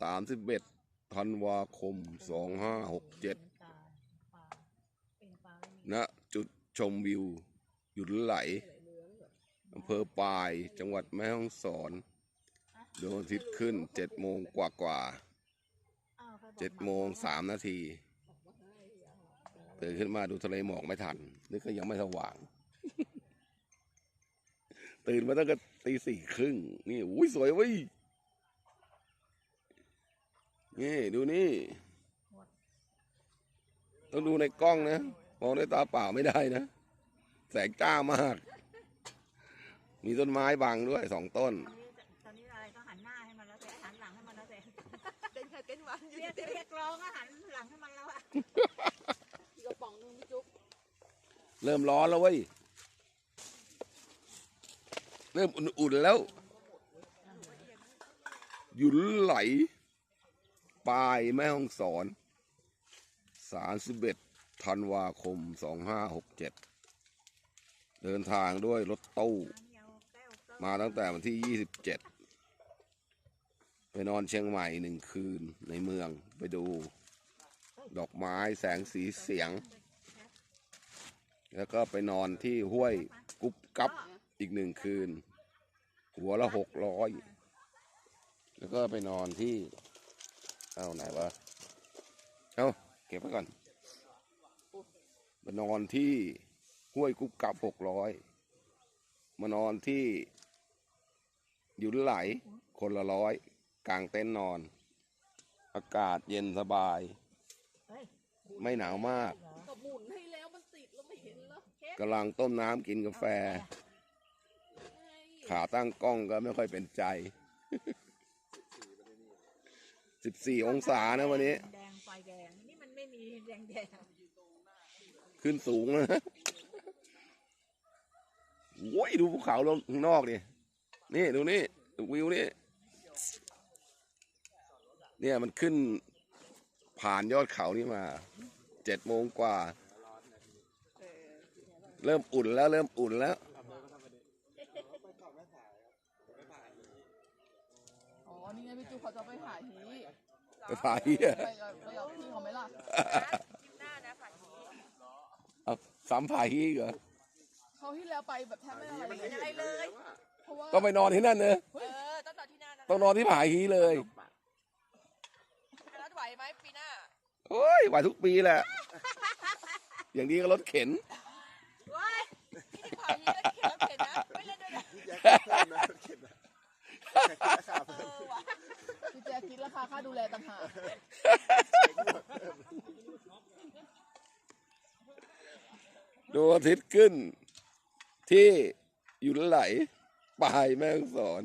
สามสิบเอ็ดธันวาคมสองห้าหกเจ็ดนปลาไม่มีณจุดชมวิว หยุดไหลอำเภอปาย จังหวัดแม่ฮ่องสอนดวงอาทิตย์ขึ้นเจ็ดโมงกว่ากว่าเจ็ดโมงสามนาทีตื่นขึ้นมาดูทะเลหมอกไม่ทันนึกก็ยังไม่สว่าง ตื่นมาตั้งแต่ตีสี่ครึ่งนี่อุ้ยสวยเว้ย นี่ดูนี่ต้องดูในกล้องนะ มองด้วยตาเปล่าไม่ได้นะ แสงจ้ามาก มีต้นไม้บังด้วยสองต้น ตอนนี้ตอนนี้อะไรก็หันหน้าให้มันแล้วแต่หันหลังให้มันแล้วแต่เต้นค่ะเต้นหวานอยู่เรียกเต้นเรียกร้องก็หันหลังให้มันแล้วอะกระป๋องหนึงพี่จุ๊บเริ่มร้อนแล้วเว้ย เริ่มอุ่นๆแล้ว หยุนไหล ปลายแม่ห้องสอนสามสิบเอ็ดธันวาคมสองห้าหกเจ็ดเดินทางด้วยรถตู้มาตั้งแต่วันที่ยี่สิบเจ็ดไปนอนเชียงใหม่หนึ่งคืนในเมืองไปดู ดอกไม้แสงสีเสียง แล้วก็ไปนอนที่ห้วยกุ๊บกับอีกหนึ่งคืน หัวละหกร้อยแล้วก็ไปนอนที่ เอาไหนวะเอาเก็บไว้ก่อนไปนอนที่ห้วยกุ๊บกับหกร้อยมานอนที่หยุนไหลคนละร้อยกลางเต็นท์นอน อากาศเย็นสบายเฮ้ยไม่หนาวมากเหรอก็หมุนให้แล้วมันติดแล้วไม่เห็นแล้วกำลังต้มน้ำกินกาแฟไงขาตั้งกล้องก็ไม่ค่อยเป็นใจ สิบสี่องศานะวันนี้ แดงไฟแดง นี่มันไม่มีแดงแดงขึ้นสูงนะโว้ยดูภูเขาลงข้างนอกดินี่ดูนี่ดูวิวนี่ เนี่ยมันขึ้นผ่านยอดเขานี่มาเจ็ดโมงกว่า เริ่มอุ่นแล้วเริ่มอุ่นแล้วอ๋อ นี่ไงพี่จุ๊บเขาจะไปถ่าย ฮีไปถ่ายเหี้ยไปกับไปกับพี่เขาไหมล่ะเอาสามผายอีกเหรอเขาที่แล้วไปแบบแทบไม่อะไรเลยเพราะว่าต้องไปนอนที่นั่นเนอะเออต้องนอนที่นั่นนะต้องนอนที่ผายฮีเลยนัดไหวไหมปีหน้าโอ้ยไหวทุกปีแหละอย่างนี้ก็รถเข็นว้ายที่ผานฮีแล้วเข็นแล้วเข็นนะไม่เล่นด้วยนะเออว่ะพี่แจ๊คคิดราคาค่าดูแล ต่างหากดวงอาทิตย์ขึ้น ที่อยู่ไหลปลายแม่งสอน